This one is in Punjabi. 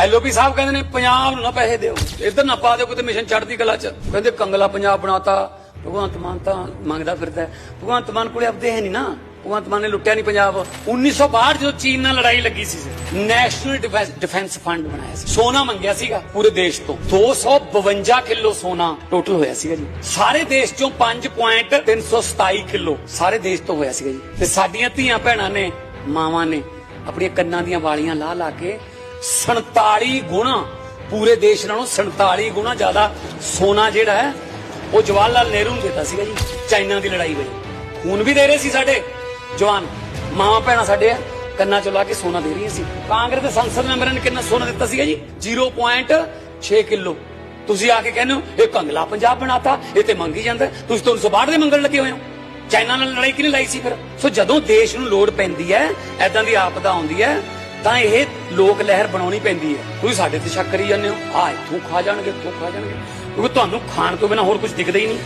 ਐਲਓਪੀ ਸਾਹਿਬ ਕਹਿੰਦੇ ਨੇ, ਪੰਜਾਬ ਨੂੰ ਨਾ ਪੈਸੇ ਦਿਓ। ਇੱਧਰ ਨਾ ਪਾ ਦਿਓ ਕਿਤੇ ਮਿਸ਼ਨ ਚੜ੍ਹਦੀ ਕਲਾ ਚ। ਕਹਿੰਦੇ, ਕੰਗਲਾ ਪੰਜਾਬ ਬਣਾਤਾ। ਭਗਵੰਤ ਮਾਨ ਤਾਂ ਮੰਗਦਾ ਫਿਰਦਾ ਭਗਵੰਤ ਮਾਨ ਕੋਲੇ ਆਪਦੇ ਹੈ ਨਹੀਂ ਨਾ। ਭਗਵੰਤ ਮਾਨ ਨੇ ਲੁੱਟਿਆ ਨਹੀਂ ਪੰਜਾਬ। 1962 ਜਦੋਂ ਚੀਨ ਨਾਲ ਲੜਾਈ ਲੱਗੀ ਸੀ ਨੈਸ਼ਨਲ ਡਿਫੈਂਸ ਫੰਡ ਬਣਾਇਆ ਸੀ। ਸੋਨਾ ਮੰਗਿਆ ਸੀਗਾ ਪੂਰੇ ਦੇਸ਼ ਤੋਂ। 252 ਕਿਲੋ ਸੋਨਾ ਟੋਟਲ ਹੋਇਆ ਸੀਗਾ ਜੀ। ਸਾਰੇ ਦੇਸ਼ ਚੋਂ 5.327 ਕਿਲੋ ਸਾਰੇ ਦੇਸ਼ ਤੋਂ ਹੋਇਆ ਸੀਗਾ ਜੀ। ਤੇ ਸਾਡੀਆਂ ਧੀਆਂ ਭੈਣਾਂ ਨੇ, ਮਾਵਾਂ ਨੇ ਆਪਣੀਆਂ ਕੰਨਾਂ ਦੀਆਂ ਵਾਲੀਆਂ ਲਾ ਲਾ ਕੇ 47 ਗੁਣਾ, ਪੂਰੇ ਦੇਸ਼ ਨਾਲੋਂ 47 ਗੁਣਾ ਜ਼ਿਆਦਾ ਸੋਨਾ ਜਿਹੜਾ ਹੈ, ਉਹ ਜਵਾਹਰ ਲਾਲ ਨਹਿਰੂ ਨੂੰ ਦਿੱਤਾ ਸੀਗਾ ਜੀ, ਚਾਈਨਾ ਦੀ ਲੜਾਈ ਵੇਲੇ। ਖੂਨ ਵੀ ਦੇ ਰਹੇ ਸੀ ਸਾਡੇ ਜਵਾਨ, ਮਾਵਾਂ ਭੈਣਾਂ ਸਾਡੇ ਕੰਨਾਂ ਚੋਂ ਲਾ ਕੇ ਸੋਨਾ ਦੇ ਰਹੀਆਂ ਸੀ। ਕਾਂਗਰਸ ਦੇ ਸੰਸਦ ਮੈਂਬਰਾਂ ਨੇ ਕਿੰਨਾ ਸੋਨਾ ਦਿੱਤਾ ਸੀਗਾ ਜੀ? 0.6 ਕਿਲੋ। ਤੁਸੀਂ ਆ ਕੇ ਕਹਿੰਦੇ ਹੋ, ਇਹ ਕੰਗਲਾ ਪੰਜਾਬ ਬਣਾਤਾ, ਇਹ ਤੇ ਮੰਗੀ ਜਾਂਦਾ ਹੈ। ਤੁਸੀਂ ਤਾਂ 1962 ਦੇ ਮੰਗਣ ਲੱਗੇ ਹੋਏ ਹੋ। ਚਾਈਨਾ ਨਾਲ ਲੜਾਈ ਕਿਹਨੇ ਲਾਈ ਸੀ ਫਿਰ? ਸੋ ਜਦੋਂ ਦੇਸ਼ ਨੂੰ ਲੋੜ ਪੈਂਦੀ ਹੈ ਐਦਾਂ ਦੀ ਆਪਦਾ ਆਉਂਦੀ ਹੈ ਤਾਂ ਇਹ ਲੋਕ ਲਹਿਰ ਬਣਾਉਣੀ ਪੈਂਦੀ ਹੈ। ਤੁਸੀਂ ਸਾਡੇ ਤੇ ਸ਼ੱਕ ਕਰੀ ਜਾਂਦੇ ਹੋ। ਆ ਇੱਥੋਂ ਖਾ ਜਾਣਗੇ ਇੱਥੋਂ ਖਾ ਜਾਣਗੇ। ਕਿਉਂਕਿ ਤੁਹਾਨੂੰ ਖਾਣ ਤੋਂ ਬਿਨਾ ਹੋਰ ਕੁਝ ਦਿਖਦਾ ਹੀ ਨਹੀਂ।